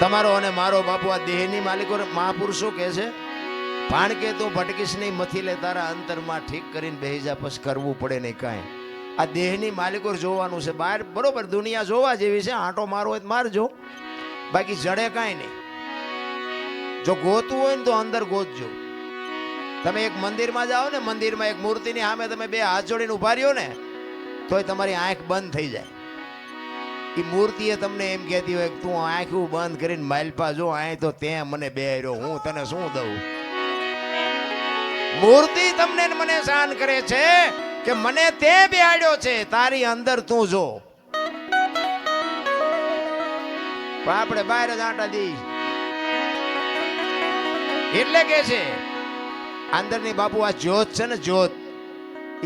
તમારો અને મારો બાપુ આ દેહની માલિકો મહાપુરુષો કહે છે, ભાણ કે તું ભટકીશ નહીં, મથી લે તારા અંતરમાં ઠીક કરીને બેહી જા પછી કરવું પડે નહીં કાંઈ. આ દેહની માલિકો જોવાનું છે. બહાર બરોબર, દુનિયા જોવા જેવી છે, આંટો મારો હોય તો મારજો. બાકી જડે કાંઈ નહીં. જો ગોતવું હોય ને તો અંદર ગોતજો. તમે એક મંદિરમાં જાઓ ને, મંદિરમાં એક મૂર્તિની સામે તમે બે હાથ જોડીને ઊભા રહ્યો ને, તોય તમારી આંખ બંધ થઈ જાય. એ મૂર્તિએ તમને એમ કહેતી હોય કે તું આંખું બંધ કરીને માલપા જો, આય તો તે મને બે રહ્યો હું તને શું દઉં? મૂર્તિ તમને મને શાન કરે છે કે મને તે બેહાડ્યો છે, તારી અંદર તું જો. પણ આપણે બહાર જ આંટા દઈ. એટલે કે છે, અંદરની બાપુ આ જ્યોત છે ને જ્યોત.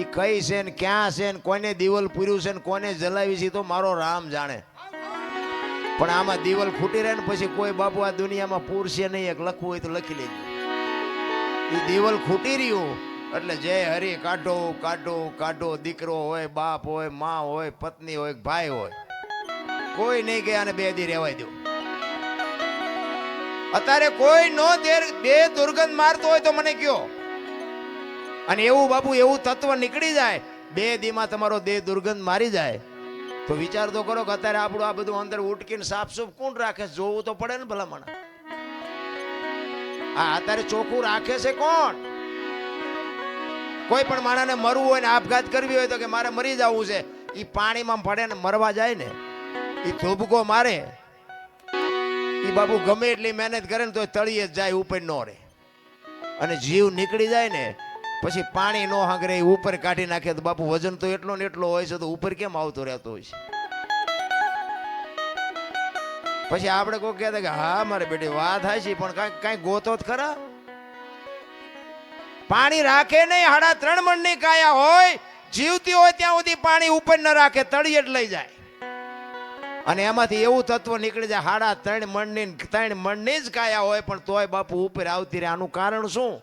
એ કઈ છે ને, ક્યાં છે ને કોને દીવલ પૂર્યું છે ને, કોને જલાવી છે તો મારો રામ જાણે. પણ આમાં દીવલ ખૂટી રહે ને પછી કોઈ બાપુ આ દુનિયામાં પૂરશે નહીં, એક લખવું હોય તો લખી લેજો. એ દીવલ ખૂટી રહ્યું, એટલે જય હરિ કાઢો કાઢો કાઢો, દીકરો હોય, બાપ હોય, મા હોય, પત્ની હોય, ભાઈ હોય. કોઈ નહીં ગયા અને બે દી રહેવાય દો. અત્યારે કોઈ નો બે દુર્ગંધ મારતો હોય તો મને કયો. અને એવું બાપુ, એવું તત્વ નીકળી જાય, બે દીમાં તમારો દેહ દુર્ગંધ મારી જાય. તો વિચાર તો કરો કે અત્યારે આપણું આ બધું અંદર ઉટકીને સાફસૂફ કોણ રાખે જોવું તો પડે ને ભલામણ. આ અત્યારે ચોખ્ખું રાખે છે કોણ? કોઈ પણ માણસને મરવું હોય ને આપઘાત કરવી હોય તો કે મારે મરી જવું છે એ પાણીમાં પડે ને મરવા જાય ને એ ધોબકો મારે. એ બાપુ ગમે એટલી મહેનત કરે ને તો તળીએ જ જાય, ઉપર નો રહે. અને જીવ નીકળી જાય ને પછી પાણી નો હાંગરે ઉપર કાઢી નાખે તો બાપુ વજન તો એટલો ને એટલો હોય છે તો ઉપર કેમ આવતો રહેતો હોય છે? પછી આપણે કોઈ કહેતા કે, હા, મારે બેટી, વાત થાય છે પણ કઈ કઈ ગોતો ખરા? પાણી રાખે નહીં, હાડા ત્રણ મણની કાયા હોય, જીવતી હોય ત્યાં સુધી પાણી ઉપર ન રાખે, તળિયે જ લઈ જાય. અને એમાંથી એવું તત્વ નીકળી જાય, હાડા ત્રણ મણની ત્રણ મણની જ કાયા હોય, પણ તોય બાપુ ઉપર આવતી રહે. આનું કારણ શું?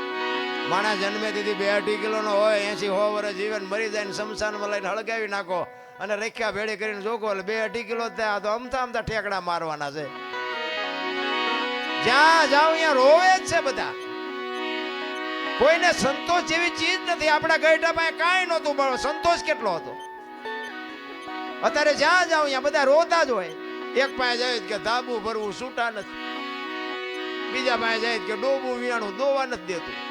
માણસ જન્મે તેથી બે અઢી કિલોનો હોય એસી હો વર્ષ જીવન મરી જાય ને શમશાનમાં લઈને હળગાવી નાખો અને રેખ્યા ભેળી કરીને જોકો એટલે બે અઢી કિલો થયા. તો અમથા અમથા ઠેકડા મારવાના છે. જ્યાં જાઓ ત્યાં રોવે જ છે બધા. કોઈને સંતોષ જેવી ચીજ નથી. આપણા પાસે કાંઈ નહોતું, પણ સંતોષ કેટલો હતો? અત્યારે જ્યાં જાઓ ત્યાં બધા રોતા જ હોય. એક પાસે જાય કે ધાબુ ભરવું છૂટા નથી. બીજા પાસે જાય કે ડોબું વિયાણું દોવા નથી દેતું.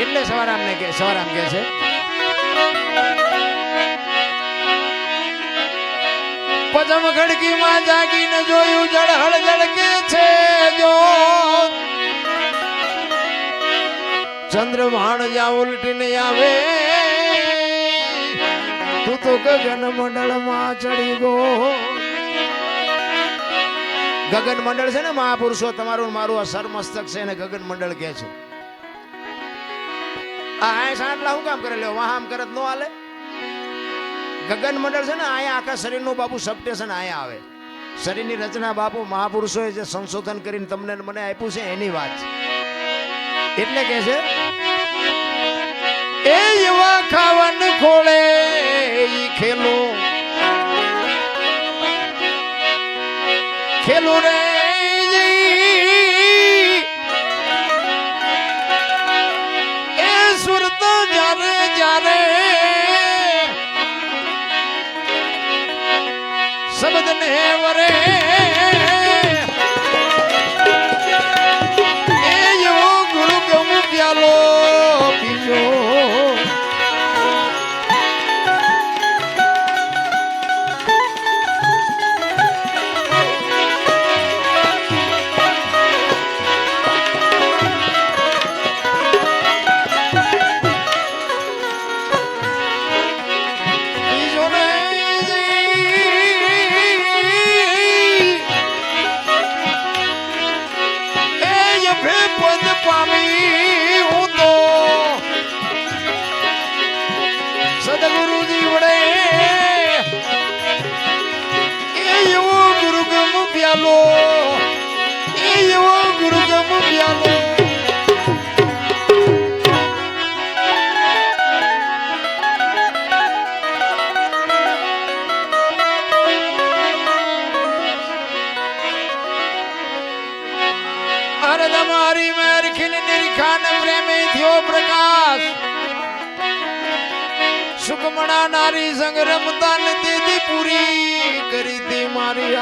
એટલે સવારામને કે સવારામ કે છે. પદમ ખડકીમાં જાગીને જોયું જળહળ જળકે છે જો. ચંદ્રભાણ જ્યાં ઉલટીને આવે, તું તો ગગન મંડળમાં ચડી ગો. ગગન મંડળ છે ને મહાપુરુષો, તમારું મારું આ સરમસ્તક છે ને ગગન મંડળ કે છે. આય ગગન મંડળ છે ને અહીંયા આખા શરીરનું બાપુ સબસ્ટેશન અહીંયા આવે. શરીરની રચના બાપુ મહાપુરુષોએ જે સંશોધન કરીને તમને મને આપ્યું છે એની વાત. છે એટલે કે છે, એ યુવા ખાવન ખોળે ઈ ખેલો. ખેલો રે શબ્દ મેર ખીલ નિરખાન પ્રેમી થયો પ્રકાશ. સુકમણા નારી સંગ રમતા ને દીદી પૂરી કરી દી મારી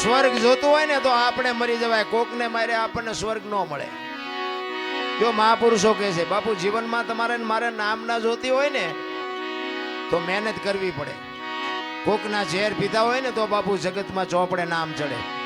સ્વર્ગ જોતું હોય ને તો આપણે મરી જવાય. કોકને મારે, આપણને સ્વર્ગ ન મળે. જો મહાપુરુષો કહે છે, બાપુ, જીવનમાં તમારે મારે નામ ના જોતી હોય ને, તો મહેનત કરવી પડે. કોકના ઝેર પીધા હોય ને તો બાપુ જગતમાં ચોપડે નામ ચડે.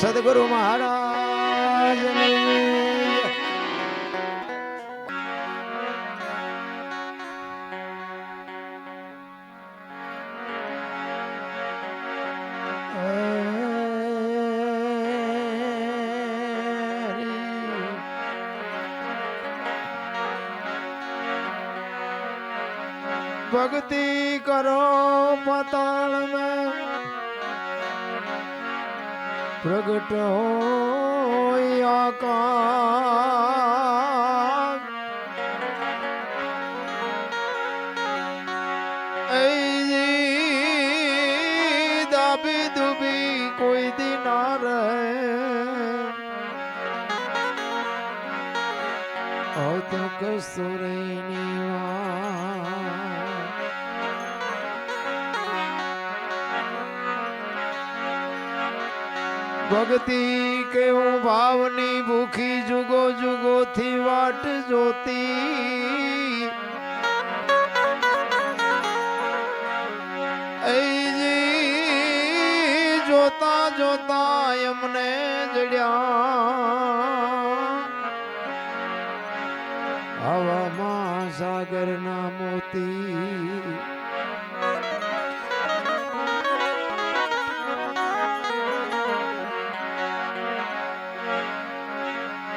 સદગુરુ મહારાજ ભક્તિ કરો પતાળ में પ્રગટ દાબી દુબી કોઈ દિના રહે. અધક સુરેની ભક્તિ કે ભાવની ભૂખી જુગો જુગો થી વાટ જોતી. જોતા જોતા એમને જડ્યા. હવામાં સાગરના મોતી.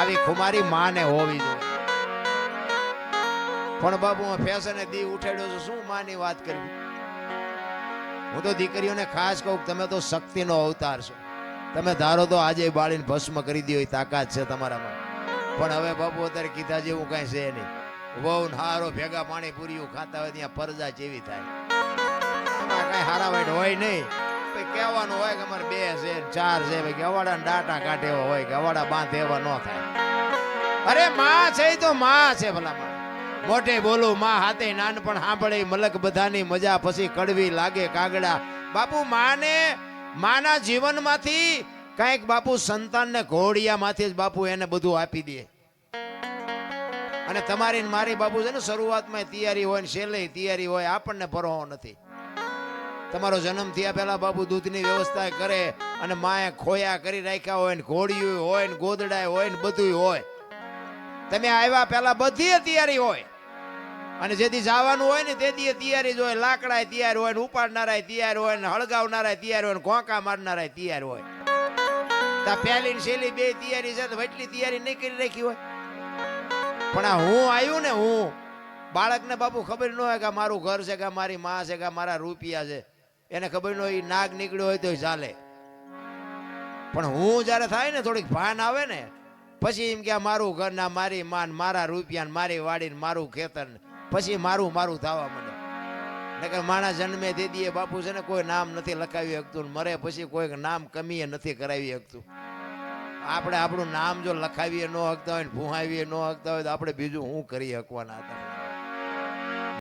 આવી ખુમારી માને હોવી જોઈએ. પણ બાબુ, હું ફેશને દી ઉઠાડ્યો છું, શું માની વાત કરવી? હું તો દીકરીઓને ખાસ કહું તમે તો શક્તિનો અવતાર છો. તમે ધારો તો આજે બાળીને ભસ્મ કરી દો એ તાકાત છે તમારામાં. પણ હવે બાપુ અત્યારે કીધા જેવું કાંઈ છે નહીં. બહુ હારો ભેગા પાણી પૂરીઓ ખાતા હોય ત્યાં પરજા જેવી થાય. એમાં કાંઈ હારા વાઈટ હોય નહીં. કહેવાનું હોય કે અમારે બે છે, ચાર છે, ભાઈ, કે અવાડા ડાટા કાઢે હોય ગવાડા બાંધે એવા ન થાય. અરે માં છે તો માં છે ભલા માં મોઢે બોલું, માં હાથે નાનપણ સાંભળે, મલક બધાની મજા પછી કડવી લાગે કાગડા. બાપુ, માને, માના જીવનમાંથી કાંઈક બાપુ સંતાનને ઘોડિયામાંથી જ બાપુ એને બધું આપી દે. અને તમારી મારી બાપુ છે ને શરૂઆતમાં તૈયારી હોય ને છેલ્લે તૈયારી હોય, આપણને ભરવો નથી. તમારો જન્મ થયા પહેલા બાપુ દૂધની વ્યવસ્થા કરે અને માએ ખોયા કરી રાખ્યા હોય ને ઘોડિયું હોય ને ગોદડાય હોય ને બધું હોય. તમે આવ્યા પહેલા બધી તૈયારી હોય. અને જેથી જવાનું હોય ને તેથી તૈયારી જ હોય. લાકડા તૈયાર હોય ને ઉપાડનારા તૈયાર હોય ને હળગાવનારા તૈયાર હોય ને ઘોંકા મારનારા તૈયાર હોય. તા પહેલી ને છેલ્લી બે તૈયારી છે તો એટલી તૈયારી નહીં કરી રાખી હોય. પણ આ હું આવ્યું ને હું, બાળકને બાપુ ખબર ન હોય કે મારું ઘર છે કે મારી માં છે કે મારા રૂપિયા છે. એને ખબર ન હોય નાગ નીકળ્યો હોય તો ચાલે. પણ હું જ્યારે થાય ને થોડીક ભાન આવે ને પછી એમ કે મારું ઘર ના મારી માન મારા રૂપિયા મારી વાડી મારું ખેતર પછી મારું મારું થવા માંડે. નકર માણા જન્મે તે બાપુ છે ને કોઈ નામ નથી લખાવી શકતું મરે પછી કોઈક નામ કમીએ નથી કરાવી શકતું. આપણે આપણું નામ જો લખાવીએ ન હકતા હોય ને ભૂહાવીએ ન હકતા હોય તો આપણે બીજું શું કરી શકવાના હતા?